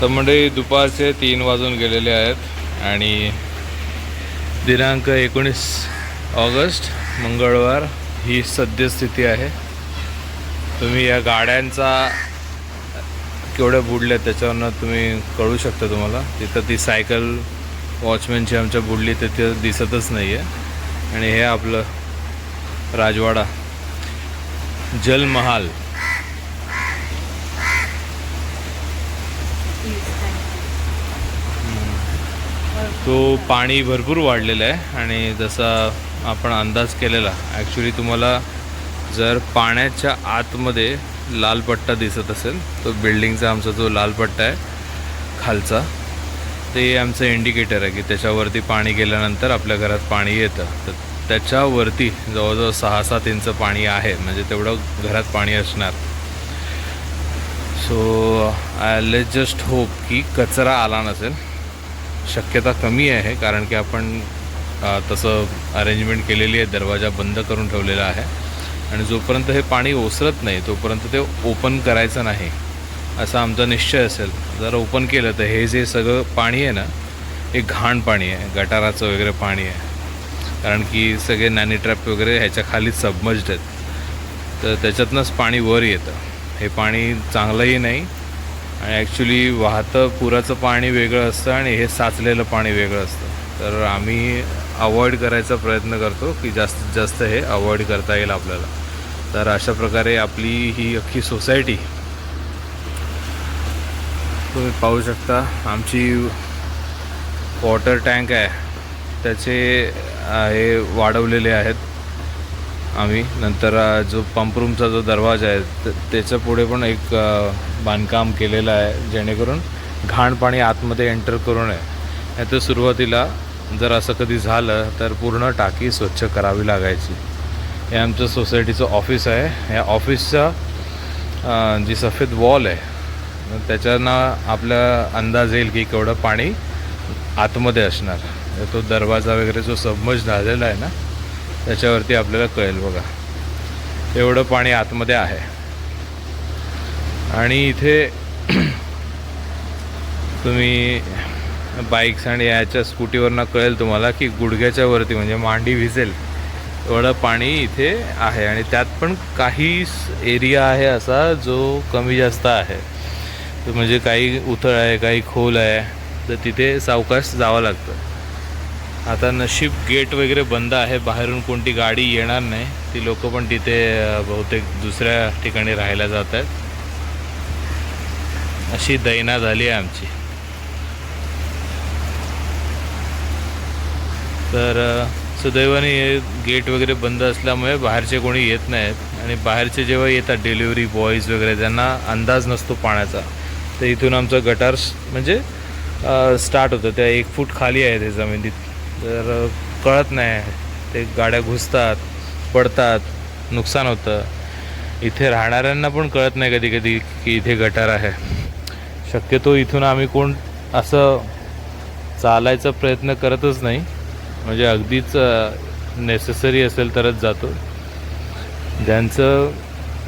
तर म्हणजे दुपारचे तीन वाजून गेलेले आहेत आणि दिनांक एकोणीस ऑगस्ट मंगळवार ही सद्यस्थिती आहे. तुम्ही या गाड्यांचा केवढ्या बुडल्या त्याच्यावरनं तुम्ही कळू शकता तुम्हाला. तिथं ती सायकल वॉचमॅनची आमच्या बुडली तर ते दिसतच नाही आहे आणि हे आपलं राजवाडा जलमहाल. तो पाणी भरपूर वाढलेलं आहे आणि जसा आपण अंदाज केलेला ॲक्च्युली तुम्हाला जर पाण्याच्या आतमध्ये लाल पट्टा दिसत असेल तो बिल्डिंगचा आमचा जो लाल पट्टा आहे खालचा ते आमचं इंडिकेटर आहे की त्याच्यावरती पाणी गेल्यानंतर आपल्या घरात पाणी येतं. तर त्याच्यावरती जवळजवळ सहा सात इंच पाणी आहे म्हणजे तेवढं घरात पाणी असणार. So I let just hope की कचरा आला नसेल. शक्यता कमी आहे कारण की आपण तसं अरेंजमेंट केलेली आहे दरवाजा बंद करून ठेवलेला आहे. आणि जोपर्यंत हे पाणी ओसरत नाही तोपर्यंत ते ओपन करायचं नाही असा आमचा निश्चय असेल. जर ओपन केलं तर हे जे सगळं पाणी आहे ना हे घाण पाणी आहे गटाराचं वगैरे पाणी आहे. कारण की सगळे नॅनी ट्रॅप वगैरे ह्याच्या खाली सबमर्ज्ड आहेत. तर त्याच्यातनंच पाणी वर येतं. हे पाणी चांगलंही नाही आणि ॲक्च्युली वाहतं पुराचं पाणी वेगळं असतं आणि हे साचलेलं पाणी वेगळं असतं. तर आम्ही अवॉइड करायचा प्रयत्न करतो की जास्तीत जास्त हे अवॉइड करता येईल आपल्याला. तर अशा प्रकारे आपली ही अख्खी सोसायटी तुम्ही पाहू शकता आमची वॉटर टँक आहे. त्याचे हे वाढवलेले आहेत. आम्ही. नंतर जो पंप रूमचा जो दरवाजा आहे त्याच्या पुढे पण एक बांधकाम केलेलं आहे जेणेकरून घाण पाणी आतमध्ये एंटर करू नये. नाही तर सुरुवातीला जर असं कधी झालं तर पूर्ण टाकी स्वच्छ करावी लागायची. हे आमचं सोसायटीचं ऑफिस आहे. या ऑफिसचा जी सफेद वॉल आहे त्याच्यानं आपला अंदाज येईल की केवढं पाणी आतमध्ये असणार. तो दरवाजा वगैरे जो सबमज झालेला आहे ना त्याच्यावरती आपल्याला कळेल बघा. एवढं पाणी आतमध्ये आहे. आणि इथे तुम्ही बाईक्स आणि याच्या स्कूटीवरनं कळेल तुम्हाला की गुडघ्याच्या वरती म्हणजे मांडी भिजेल. एवढं पाणी इथे आहे आणि त्यात पण काही एरिया आहे असा जो कमी जास्त आहे. म्हणजे काही उथळ आहे काही खोल आहे. तर तिथे सावकाश जावं लागतं. आता नशीब गेट वगैरे बंद आहे बाहेरून कोणती गाडी येणार नाही. ती लोक पण तिथे बहुतेक दुसऱ्या ठिकाणी राहायला जात आहेत. अशी दैना झाली आहे आमची. तर सुदैवाने गेट वगैरे बंद असल्यामुळे बाहेरचे कोणी येत नाहीत. आणि बाहेरचे जेव्हा येतात डिलिव्हरी बॉईज वगैरे त्यांना अंदाज नसतो पाण्याचा. तर इथून आमचं गटार म्हणजे स्टार्ट होतं. त्या एक फूट खाली आहे ते जमिनीत. तर कळत नाही. ते गाड्या घुसतात पडतात नुकसान होतं. इथे राहणाऱ्यांना पण कळत नाही कधी कधी की इथे गटार आहे. शक्यतो इथून आम्ही कोण असं चालायचा प्रयत्न करतच नाही. म्हणजे अगदीच नेसेसरी असेल तरच जातो. ज्यांचं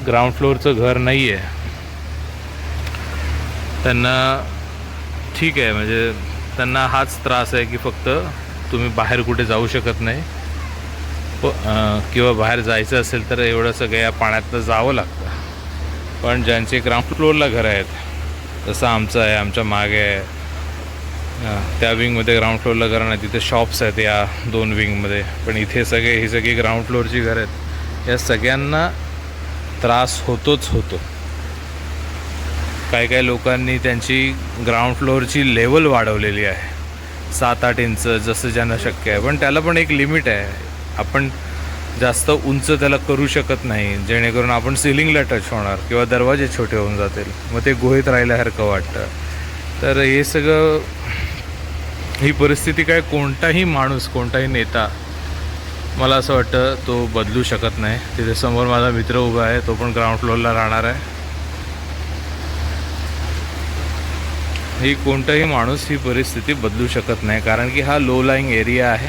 ग्राउंड फ्लोअरचं घर नाही आहे त्यांना ठीक आहे. म्हणजे त्यांना हाच त्रास आहे की फक्त तुम्ही बाहेर कुठे जाऊ शकत नाही. प किंवा बाहेर जायचं असेल तर एवढं सगळं या पाण्यातनं जावं लागतं. पण ज्यांचे ग्राउंड फ्लोअरला घरं आहेत जसं आमचं आहे आमच्या मागे आहे. त्या विंगमध्ये ग्राउंड फ्लोअरला घरं नाही तिथे शॉप्स आहेत या दोन विंगमध्ये पण इथे सगळे ही सगळी ग्राउंड फ्लोअरची घरं आहेत. या सगळ्यांना त्रास होतोच होतो. काही काही लोकांनी त्यांची ग्राउंड फ्लोअरची लेवल वाढवलेली आहे. सात आठ इंच जसं ज्यांना शक्य आहे. पण त्याला पण एक लिमिट आहे. आपण जास्त उंच त्याला करू शकत नाही. जेणेकरून आपण सिलिंगला टच होणार किंवा दरवाजे छोटे होऊन जातील. मग ते गुहेत राहिल्यासारखं वाटतं. तर हे सगळं ही परिस्थिती काय कोणताही माणूस कोणताही नेता मला असं वाटतं तो बदलू शकत नाही. तिथे समोर माझा मित्र उभा आहे. तो पण ग्राउंड फ्लोअरला राहणार आहे. ही कोणताही माणूस ही परिस्थिती बदलू शकत नाही कारण की हा लो लाईंग एरिया आहे.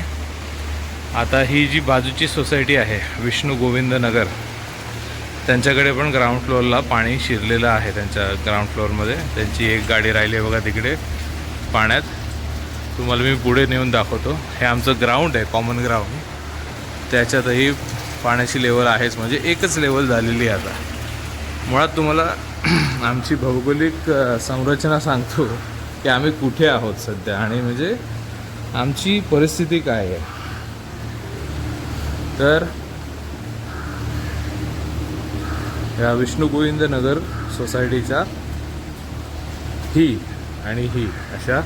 आता ही जी बाजूची सोसायटी आहे विष्णू गोविंद नगर त्यांच्याकडे पण ग्राउंड फ्लोअरला पाणी शिरलेलं आहे त्यांच्या ग्राउंड फ्लोअरमध्ये त्यांची एक गाडी राहिली आहे बघा तिकडे पाण्यात. तुम्हाला मी पुढे नेऊन दाखवतो. हे आमचं ग्राउंड आहे कॉमन ग्राउंड त्याच्यातही पाण्याची लेवल आहेच म्हणजे एकच लेवल झालेली आहे आता. मुळात तुम्हाला आमची भौगोलिक संरचना सांगतो की आम्ही कुठे आहोत सध्या आणि म्हणजे आमची परिस्थिती काय आहे. तर या विष्णू गोविंद नगर सोसायटीच्या ही आणि ही अशा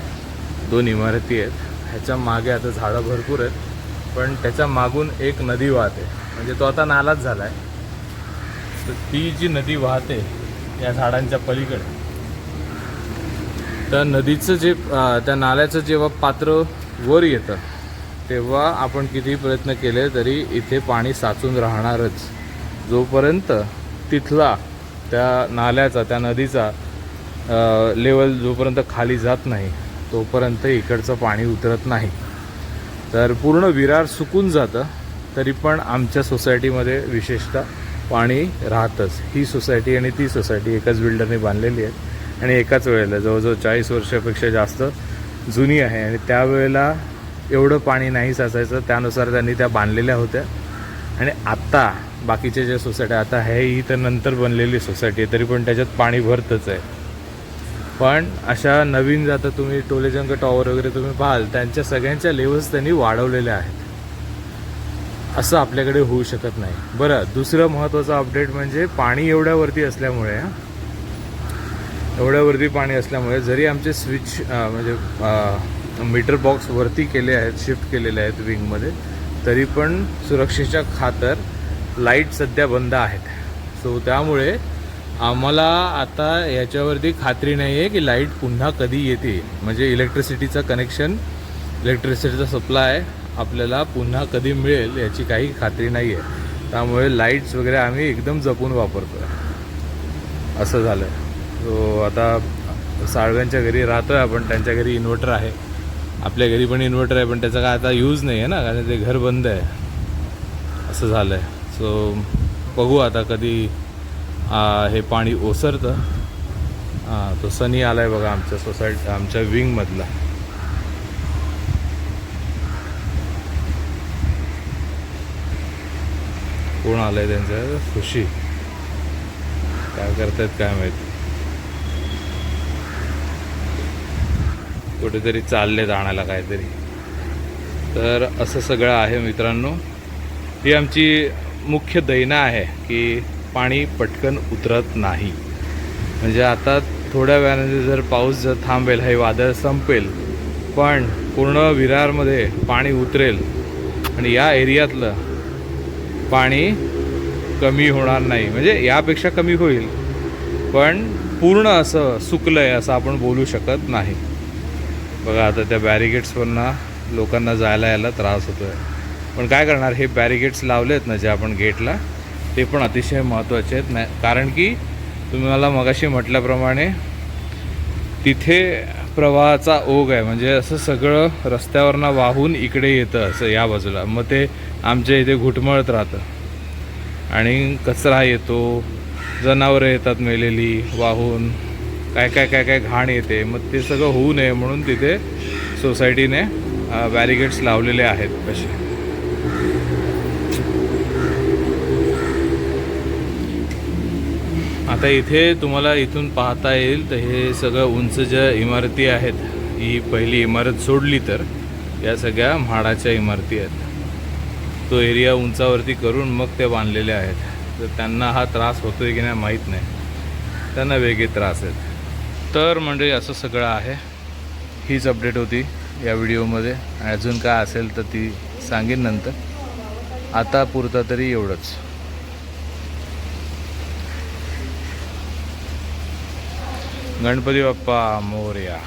दोन इमारती आहेत. ह्याच्या मागे आता झाडं भरपूर आहेत पण त्याच्या मागून एक नदी वाहते. म्हणजे तो आता नालाच झाला आहे तर ती जी नदी वाहते या झाडांच्या पलीकडे. तर नदीचं जे त्या नाल्याचं जेव्हा पात्र वर येतं तेव्हा आपण किती प्रयत्न केले तरी इथे पाणी साचून राहणारच. जोपर्यंत तिथला त्या नाल्याचा त्या नदीचा लेवल जोपर्यंत खाली जात नाही तोपर्यंत इकडचं पाणी उतरत नाही. तर पूर्ण विरार सुकून जातं तरी पण आमच्या सोसायटीमध्ये विशेषतः पाणी राहतंच. ही सोसायटी आणि ती सोसायटी एकाच बिल्डरने बांधलेली आहे. आणि एकाच वेळेला जवळजवळ चाळीस वर्षापेक्षा जास्त जुनी आहे. आणि त्यावेळेला एवढं पाणी नाही साचायचं. त्यानुसार त्यांनी त्या बांधलेल्या होत्या. आणि आत्ता बाकीच्या ज्या सोसायट्या आता आहे ही तर नंतर बनलेली सोसायटी आहे तरी पण त्याच्यात पाणी भरतच आहे. पण अशा नवीन जाता तुम्ही टोलेजंग टॉवर वगैरे तुम्ही पाहाल त्यांच्या सगळ्यांच्या लेवल्स त्यांनी वाढवलेल्या आहेत. असं आपल्याकडे होऊ शकत नाही. बरं दुसरं महत्त्वाचं अपडेट म्हणजे पाणी एवढ्यावरती असल्यामुळे एवढ्यावरती पाणी असल्यामुळे जरी आमचे स्विच म्हणजे मीटर बॉक्स वरती केले आहेत शिफ्ट केलेले आहेत विंगमध्ये तरी पण सुरक्षेच्या खातर लाइट सध्या बंद आहेत. सो त्यामुळे आम्हाला आता याच्यावरती खात्री नाही आहे की लाइट पुन्हा कधी येते. म्हणजे इलेक्ट्रिसिटीचं कनेक्शन इलेक्ट्रिसिटीचा सप्लाय आपल्याला पुन्हा कधी मिळेल याची काही खात्री नाही आहे त्यामुळे लाईट्स वगैरे आम्ही एकदम जपून वापरतो आहे असं झालं आहे सो आता साळव्यांच्या घरी राहतो आहे आपण त्यांच्या घरी इन्व्हर्टर आहे. आपल्या घरी पण इन्व्हर्टर आहे पण त्याचा काय आता यूज नाही आहे ना कारण ते घर बंद आहे. असं झालं आहे सो बघू आता कधी हे पाणी ओसरतं. हां तो सनी आला आहे बघा आमच्या सोसायटी आमच्या विंगमधला कोण आलं आहे त्यांचं? खुशी. काय करतायत काय माहिती? कुठेतरी चालले आणायला काहीतरी. तर असं सगळं आहे मित्रांनो. ही आमची मुख्य दैना आहे की पाणी पटकन उतरत नाही. म्हणजे आता थोड्या वेळाने जर पाऊस जर थांबेल हे वादळ संपेल पण पूर्ण विरारमध्ये पाणी उतरेल. आणि या एरियातलं पाणी कमी होणार नाही. म्हणजे यापेक्षा कमी होईल. पण पूर्ण असं सुकलं आहे असं आपण बोलू शकत नाही. बघा आता त्या बॅरिगेट्सवरनं लोकांना जायला यायला त्रास होतो आहे पण काय करणार? हे बॅरिगेट्स लावले आहेत ना जे आपण गेटला ते पण अतिशय महत्त्वाचे आहेत. नाही कारण की तुम्ही मला मगाशी म्हटल्याप्रमाणे तिथे प्रवाहाचा ओघ आहे. म्हणजे असं सगळं रस्त्यावरनं वाहून इकडे येतं असं या बाजूला. मग ते आमच्या इथे घुटमळत राहतं. आणि कचरा येतो जनावरं येतात मेलेली वाहून काय काय काय काय घाण येते. मग ते सगळं होऊ नये म्हणून तिथे सोसायटीने बॅरिगेट्स लावलेले आहेत कसे आता इथे तुम्हाला इथून पाहता येईल तर हे सगळं उंच ज्या इमारती आहेत ही पहिली इमारत सोडली तर या सगळ्या म्हाडाच्या इमारती आहेत. तो एरिया उंचावरती करून मग ते बांधलेले आहेत. तर त्यांना हा त्रास होतो आहे की नाही माहीत नाही. त्यांना वेगळे त्रास आहेत. तर म्हणजे असं सगळं आहे. हीच अपडेट होती या व्हिडिओमध्ये. आणि अजून काय असेल तर ती सांगेन नंतर. आता पुरतं तरी एवढंच. गणपती बाप्पा मोर्या.